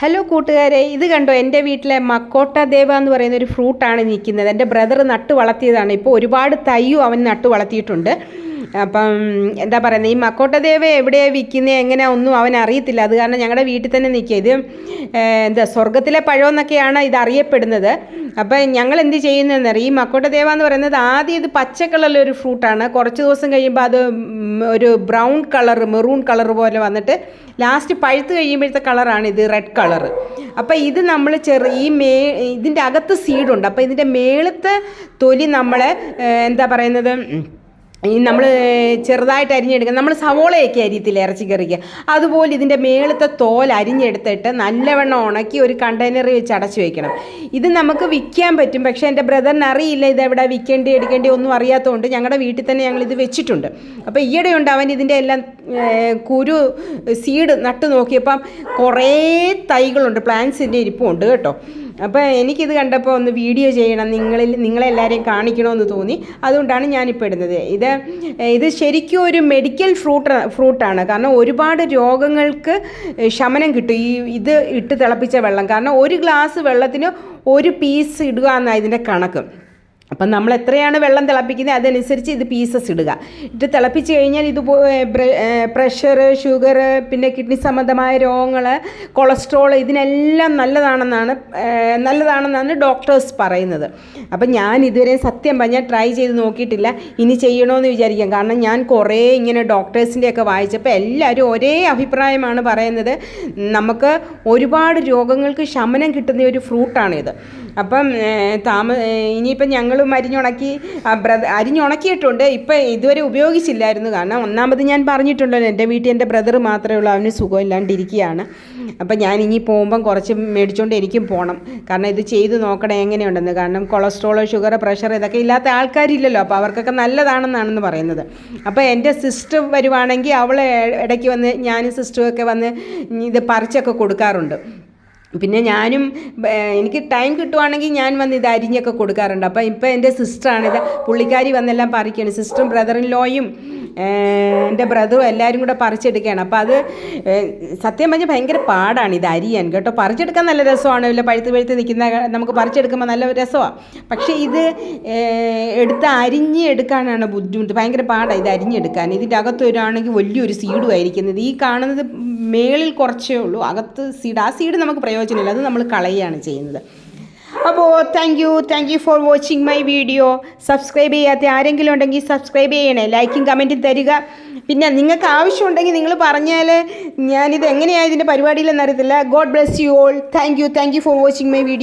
Hello കൂട്ടുകാരെ. ഇത് കണ്ടോ? എന്റെ വീട്ടിലെ മക്കോട്ട ദേവ എന്ന് പറയുന്ന ഒരു ഫ്രൂട്ടാണ് നിൽക്കുന്നത്. എന്റെ ബ്രദർ നട്ട് വളർത്തിയതാണ്. ഇപ്പോൾ ഒരുപാട് തയ്യും അവൻ നട്ട് വളർത്തിയിട്ടുണ്ട്. അപ്പം എന്താ പറയുന്നത്? ഈ മക്കോട്ട ദേവ എവിടെയാണ് വിൽക്കുന്നത് എങ്ങനെയാ ഒന്നും അവൻ അറിയത്തില്ല. അത് കാരണം ഞങ്ങളുടെ വീട്ടിൽ തന്നെ നിൽക്കുക. ഇത് എന്താ സ്വർഗത്തിലെ പഴമെന്നൊക്കെയാണ് ഇത് അറിയപ്പെടുന്നത്. അപ്പം ഞങ്ങൾ എന്ത് ചെയ്യുന്നതെന്നറിയാം? ഈ മക്കോട്ട ദേവ എന്ന് പറയുന്നത് ആദ്യം ഇത് പച്ച കളറിലൊരു ഫ്രൂട്ടാണ്. കുറച്ച് ദിവസം കഴിയുമ്പോൾ അത് ഒരു ബ്രൗൺ കളർ മെറൂൺ കളർ പോലെ വന്നിട്ട് ലാസ്റ്റ് പഴുത്ത് കഴിയുമ്പോഴത്തെ കളറാണ് ഇത് റെഡ് കളർ അപ്പോൾ ഇത് നമ്മൾ ചെറിയ ഈ മേ ഇതിന്റെ അകത്ത് സീഡുണ്ട് അപ്പോൾ ഇതിന്റെ മേളത്തെ തൊലി നമ്മൾ എന്താ പറയുന്നത് ഈ നമ്മൾ ചെറുതായിട്ട് അരിഞ്ഞെടുക്കുക നമ്മൾ സവോളയൊക്കെ അരിയത്തില്ല ഇറച്ചിക്കറിക്ക് അതുപോലെ ഇതിന്റെ മേളത്തെ തോൽ അരിഞ്ഞെടുത്തിട്ട് നല്ലവണ്ണം ഉണക്കി ഒരു കണ്ടെയ്നറിൽ വെച്ച് അടച്ചു വെക്കണം. ഇത് നമുക്ക് വിൽക്കാൻ പറ്റും പക്ഷേ എന്റെ ബ്രദറിന് അറിയില്ല ഇത് എവിടെ വിൽക്കേണ്ടി എടുക്കേണ്ടി ഒന്നും അറിയാത്തതുകൊണ്ട് ഞങ്ങളുടെ വീട്ടിൽ തന്നെ ഞങ്ങൾ ഇത് വെച്ചിട്ടുണ്ട്. അപ്പോൾ ഈയിടെയുണ്ട് അവൻ ഇതിന്റെ എല്ലാം കുരു സീഡ് നട്ടു നോക്കിയപ്പം കുറേ തൈകളുണ്ട് പ്ലാന്റ്സിന്റെ ഇരിപ്പുണ്ട് കേട്ടോ. അപ്പോൾ എനിക്കിത് കണ്ടപ്പോൾ ഒന്ന് വീഡിയോ ചെയ്യണം. നിങ്ങളിൽ നിങ്ങളെല്ലാവരെയും കാണിക്കണമെന്ന് തോന്നി. അതുകൊണ്ടാണ് ഞാനിപ്പോൾ ഇടുന്നത്. ഇത് ഇത് ശരിക്കും ഒരു മെഡിക്കൽ ഫ്രൂട്ട് ഫ്രൂട്ടാണ് കാരണം ഒരുപാട് രോഗങ്ങൾക്ക് ശമനം കിട്ടും. ഈ ഇത് ഇട്ട് തിളപ്പിച്ച വെള്ളം. കാരണം ഒരു ഗ്ലാസ് വെള്ളത്തിന് ഒരു പീസ് ഇടുക എന്നാണ് ഇതിന്റെ കണക്ക്. അപ്പം നമ്മൾ എത്രയാണ് വെള്ളം തിളപ്പിക്കുന്നത് അതനുസരിച്ച് ഇത് പീസസ് ഇടുക. ഇത് തിളപ്പിച്ച് കഴിഞ്ഞാൽ ഇത് പ്രഷർ ഷുഗർ പിന്നെ കിഡ്നി സംബന്ധമായ രോഗങ്ങൾ കൊളസ്ട്രോൾ ഇതിനെല്ലാം നല്ലതാണെന്നാണ് നല്ലതാണെന്നാണ് ഡോക്ടേഴ്സ് പറയുന്നത്. അപ്പം ഞാൻ ഇതുവരെ സത്യം പറഞ്ഞാൽ ട്രൈ ചെയ്ത് നോക്കിയിട്ടില്ല. ഇനി ചെയ്യണമെന്ന് വിചാരിക്കാം. കാരണം ഞാൻ കുറേ ഇങ്ങനെ ഡോക്ടേഴ്സിന്റെയൊക്കെ വായിച്ചപ്പോൾ എല്ലാവരും ഒരേ അഭിപ്രായമാണ് പറയുന്നത്. നമുക്ക് ഒരുപാട് രോഗങ്ങൾക്ക് ശമനം കിട്ടുന്ന ഒരു ഫ്രൂട്ടാണിത് അപ്പം താമ ഇനിയിപ്പം ഇനിയിപ്പം ഞങ്ങളും അരിഞ്ഞുണക്കി അരിഞ്ഞുണക്കിയിട്ടുണ്ട്. ഇപ്പം ഇതുവരെ ഉപയോഗിച്ചില്ലായിരുന്നു. കാരണം ഒന്നാമത് ഞാൻ പറഞ്ഞിട്ടുണ്ടല്ലോ എന്റെ വീട്ടിൽ എന്റെ ബ്രദർ മാത്രമേ ഉള്ളൂ അവന് സുഖമില്ലാണ്ടിരിക്കുകയാണ്. അപ്പം ഞാൻ ഇനി പോകുമ്പം കുറച്ച് മേടിച്ചുകൊണ്ട് എനിക്കും പോകണം കാരണം ഇത് ചെയ്ത് നോക്കണം എങ്ങനെയുണ്ടെന്ന്. കാരണം കൊളസ്ട്രോൾ ഷുഗർ പ്രഷർ ഇതൊക്കെ ഇല്ലാത്ത ആൾക്കാരില്ലല്ലോ. അപ്പോൾ അവർക്കൊക്കെ നല്ലതാണെന്നാണെന്ന് പറയുന്നത്. അപ്പോൾ എന്റെ സിസ്റ്റർ വരുവാണെങ്കിൽ അവളെ ഇടയ്ക്ക് വന്ന് ഞാനും സിസ്റ്ററും ഒക്കെ വന്ന് ഇത് പറിച്ചൊക്കെ കൊടുക്കാറുണ്ട്. പിന്നെ ഞാനും എനിക്ക് ടൈം കിട്ടുവാണെങ്കിൽ ഞാൻ വന്ന് ഇത് അരിഞ്ഞൊക്കെ കൊടുക്കാറുണ്ട്. അപ്പം ഇപ്പം എന്റെ സിസ്റ്ററാണിത് പുള്ളിക്കാരി വന്നെല്ലാം പറിക്കുകയാണ് സിസ്റ്ററും ബ്രദറിൻ ലോയും എന്റെ ബ്രദറും എല്ലാവരും കൂടെ പറിച്ചെടുക്കുകയാണ് അപ്പോൾ അത് സത്യം പറഞ്ഞാൽ ഭയങ്കര പാടാണ് ഇത് അരിയാൻ. കേട്ടോ പറിച്ചെടുക്കാൻ നല്ല രസമാണ്. ഇല്ല പഴുത്ത് പഴുത്ത് നിൽക്കുന്ന നമുക്ക് പറിച്ചെടുക്കുമ്പോൾ നല്ല രസമാണ് പക്ഷേ ഇത് എടുത്ത് അരിഞ്ഞ് എടുക്കാനാണ് ബുദ്ധിമുട്ട്. ഭയങ്കര പാടാണ് ഇത് അരിഞ്ഞെടുക്കാൻ. ഇതിന്റെ അകത്ത് വരികയാണെങ്കിൽ വലിയൊരു സീഡുമായിരിക്കുന്നത് ഈ കാണുന്നത് മേളിൽ കുറച്ചേ ഉള്ളൂ. അകത്ത് സീഡ് ആ സീഡ് നമുക്ക് പ്രയോജനമില്ല. അത് നമ്മൾ കളയുകയാണ് ചെയ്യുന്നത്. അപ്പോൾ thank you thank you for watching my video subscribe ചെയ്യാത്ത ആരെങ്കിലും ഉണ്ടെങ്കിൽ സബ്സ്ക്രൈബ് ചെയ്യണേ. ലൈക്കും കമന്റും തരിക. പിന്നെ നിങ്ങൾക്ക് ആവശ്യമുണ്ടെങ്കിൽ നിങ്ങൾ പറഞ്ഞാൽ ഞാനിത് എങ്ങനെയാണ് ഇതിന്റെ പരിപാടിയിലെന്ന് അറിയത്തില്ല. God bless you all thank you thank you for watching my video